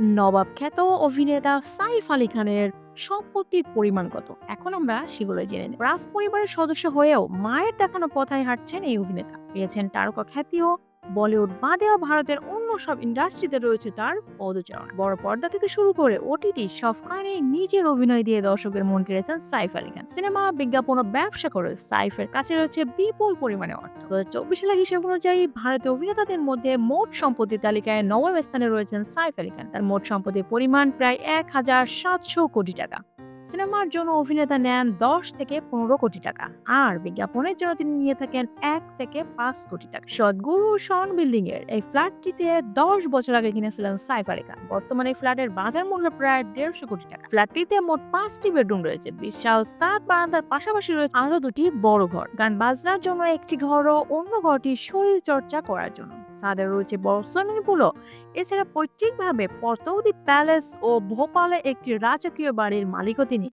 নবাব খ্যাত অভিনেতা সাইফ আলী খানের সম্পত্তির পরিমাণ কত? এখন আমরা সেগুলো জেনে নেব। রাজ পরিবারের সদস্য হয়েও মায়ের দেখানো পথায় হাঁটছেন এই অভিনেতা। পেয়েছেন তারকা খ্যাতিও বলিউড বাদেও ভারতের অন্য সব ইন্ডাস্ট্রিতে রয়েছে তার পদচারণ। বড় পর্দা থেকে শুরু করে ওটিটি সবখানে নিজের অভিনয় দিয়ে দর্শকের মন কেড়েছেন সাইফ আলী খান। সিনেমা, বিজ্ঞাপন ও ব্যবসা করে সাইফের কাছে রয়েছে বিপুল পরিমাণে অর্থ। দু হাজার চব্বিশ সালের হিসেব অনুযায়ী ভারতীয় অভিনেতাদের মধ্যে মোট সম্পত্তি তালিকায় নবম স্থানে রয়েছেন সাইফ আলী খান। তার মোট সম্পত্তির পরিমাণ প্রায় এক হাজার সাতশো কোটি টাকা। সিনেমার জন্য অভিনেতা নেন দশ থেকে পনেরো কোটি টাকা। আর বিজ্ঞাপনের জন্য তিনি নিয়ে থাকেন এক থেকে পাঁচ কোটি টাকা। সদ্গুরু শন বিল্ডিং এর এই ফ্ল্যাটটিতে দশ বছর আগে কিনেছিলেন সাইফ আলী খান। বর্তমানে ফ্ল্যাটের বাজার মূল্য প্রায় দেড়শো কোটি টাকা। ফ্ল্যাটটিতে মোট পাঁচটি বেডরুম রয়েছে। বিশাল সাত বারান্দার পাশাপাশি রয়েছে আরও দুটি বড় ঘর। গান বাজনার জন্য একটি ঘর ও অন্য ঘরটি শরীর চর্চা করার জন্য। ছাদে রয়েছে বড় সুইমিং পুলও এছাড়া পৈতৃকভাবে পতৌদি প্যালেস ও ভোপালে একটি রাজকীয় বাড়ির মালিকও তিনি।